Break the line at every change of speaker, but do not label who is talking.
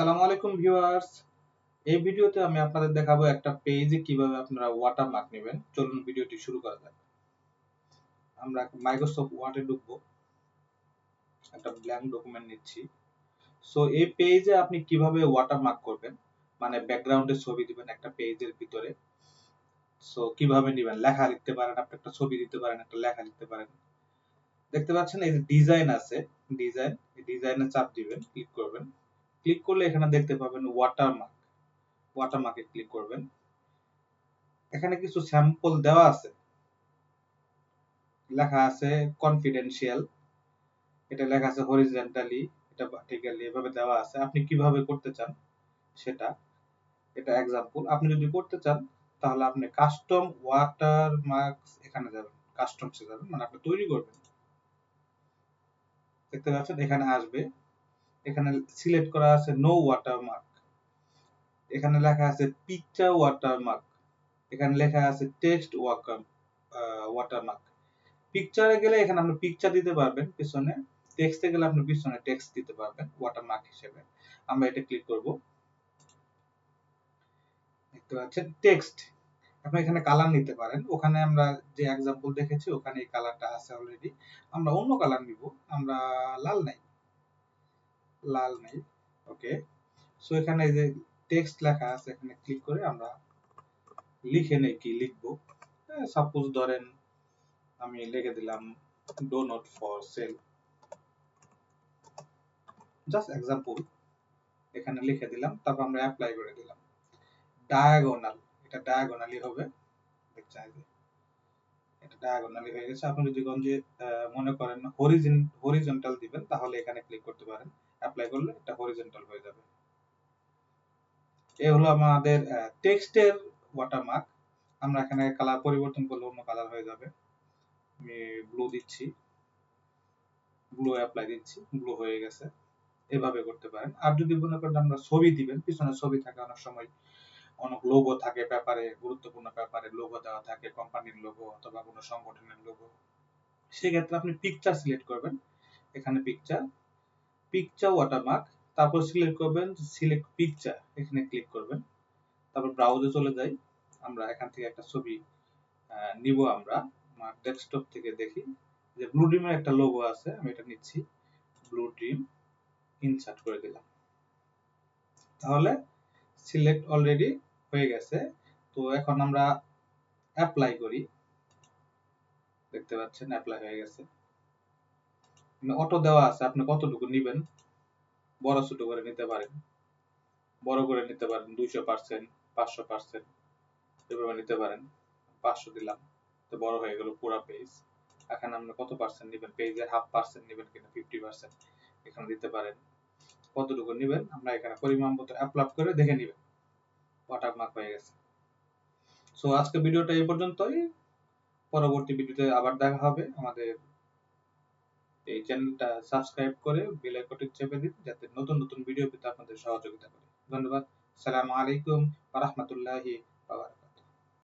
আসসালামু আলাইকুম ভিউয়ার্স। এই ভিডিওতে আমি আপনাদের দেখাবো একটা পেজে কীভাবে আপনারা ওয়াটারমার্ক নেবেন। চলুন ভিডিওটি শুরু করা যাক। আমরা মাইক্রোসফট ওয়ার্ডে একটা ব্ল্যাঙ্ক ডকুমেন্ট নিচ্ছি। সো এই পেজে আপনি কীভাবে ওয়াটারমার্ক করবেন? মানে ব্যাকগ্রাউন্ডে ছবি দিবেন একটা পেজের ভিতরে। সো কীভাবে নেবেন? লেখা লিখতে পারেন, আপনি একটা ছবি দিতে পারেন, একটা লেখা লিখতে পারেন। দেখতে পাচ্ছেন, এই যে ডিজাইন আছে ডিজাইন এই ডিজাইনে চাপ দিবেন ক্লিক করবেন। ক্লিক করলে এখানে দেখতে পাবেন ওয়াটারমার্ক ওয়াটারমার্কে ক্লিক করবেন। এখানে কিছু স্যাম্পল দেওয়া আছে। লেখা আছে কনফিডেন্সিয়াল এটা লেখা আছে হরিজেন্টালি এটা ভার্টিক্যালি এভাবে দেওয়া আছে। আপনি কীভাবে করতে চান সেটা, এটা এক্সাম্পল আপনি যদি করতে চান, তাহলে আপনি কাস্টম ওয়াটার মার্কস এখানে যাবেন কাস্টমসে যাবেন মানে আপনি তৈরি করবেন। দেখতে পাচ্ছেন? এখানে আসবে। এখানে সিলেক্ট করা আছে নো ওয়াটারমার্ক এখানে লেখা আছে পিকচার ওয়াটারমার্ক এখানে লেখা আছে টেক্সট ওয়াকার ওয়াটারমার্ক পিকচারে গেলে এখানে আপনি পিকচার দিতে পারবেন পিছনে। টেক্সটে গেলে আপনি পিছনে টেক্সট দিতে পারবেন ওয়াটারমার্ক হিসেবে। আমরা এটা ক্লিক করব। দেখতে পাচ্ছেন? টেক্সট আপনি এখানে কালার নিতে পারেন। ওখানে আমরা যে এক্সাম্পল দেখেছি, ওখানে এই কালারটা আছে অলরেডি আমরা অন্য কালার নিব। আমরা লাল নাই। লাল নেই ওকে সো এখানে যে টেক্সট লেখা আছে, এখানে ক্লিক করে আমরা লিখে নেই কি লিখব। সাপোজ হ্যাঁ, ধরেন আমি লিখে দিলাম do not for sale just example এখানে লিখে দিলাম, তারপর আমরা অ্যাপ্লাই করে দিলাম। ডায়াগোনাল এটা ডায়াগোনালি হবে। দেখছেন যে, এটা ডায়াগোনালি হয়ে গেছে। আপনি যদি কোন যে মনে করেন হরিজন হরিজন্টাল দিবেন, তাহলে এখানে ক্লিক করতে পারেন। অ্যাপ্লাই করলে এটা হরিজন্টাল হয়ে যাবে। এই হলো আমাদের টেক্সটের ওয়াটারমার্ক আমরা এখানে কালার পরিবর্তন করলে অন্য কালার হয়ে যাবে। আমি ব্লু দিচ্ছি। ব্লু অ্যাপ্লাই দিচ্ছি। ব্লু হয়ে গেছে। এভাবে করতে পারেন। আর যদি মনে করেন আমরা ছবি দিবেন, পিছনে ছবি থাকে অনেক সময়। অনেক লোগো থাকে পেপারে, গুরুত্বপূর্ণ পেপারে লোগো দেওয়া থাকে কোম্পানির লোগো অথবা কোনো সংগঠনের লোগো সেক্ষেত্রে আপনি পিকচার সিলেক্ট করবেন। এখানে পিকচার পিকচার ওয়াটারমার্ক তারপর সিলেক্ট করবেন সিলেক্ট পিকচার এখানে ক্লিক করবেন। তারপর ব্রাউজে চলে যাই। আমরা এখান থেকে একটা ছবি নিব আমরা। আমার ডেস্কটপ থেকে দেখি যে ব্লু ড্রিমের একটা লোগো আছে, আমি এটা নিচ্ছি। ব্লু ড্রিম ইনসার্ট করে দিলাম। তাহলে সিলেক্ট অলরেডি হয়ে গেছে। তো এখন আমরা অ্যাপ্লাই করি। দেখতে পাচ্ছেন অ্যাপ্লাই হয়ে গেছে। অটো দেওয়া আছে, আপনি কতটুকু নেবেন? বড় ছোট করে নিতে পারেন। বড় করে নিতে পারেন, দুইশো পার্সেন্ট, পাঁচশো পার্সেন্ট, এভাবে নিতে পারেন। পাঁচশো দিলাম, তো বড় হয়ে গেল পুরো পেজ এখানে আপনি কত পার্সেন্ট নেবেন? পেজের হাফ পার্সেন্ট নেবেন কিনা? ফিফটি পার্সেন্ট এখানে দিতে পারেন। কতটুকু নেবেন? আমরা এখানে পরিমাণ মতো অ্যাপ্লাপ করে দেখে নেবেন। ওয়াটারমার্ক হয়ে গেছে। সো আজকে ভিডিওটা এই পর্যন্তই। পরবর্তী ভিডিওতে আবার দেখা হবে আমাদের এই চ্যানেলটা সাবস্ক্রাইব করে বেল আইকনটি চেপে দিন, যাতে নতুন নতুন ভিডিও পেতে আপনাদের সহযোগিতা করে। ধন্যবাদ। সালামু আলাইকুম রাহমাতুল্লাহি ওয়া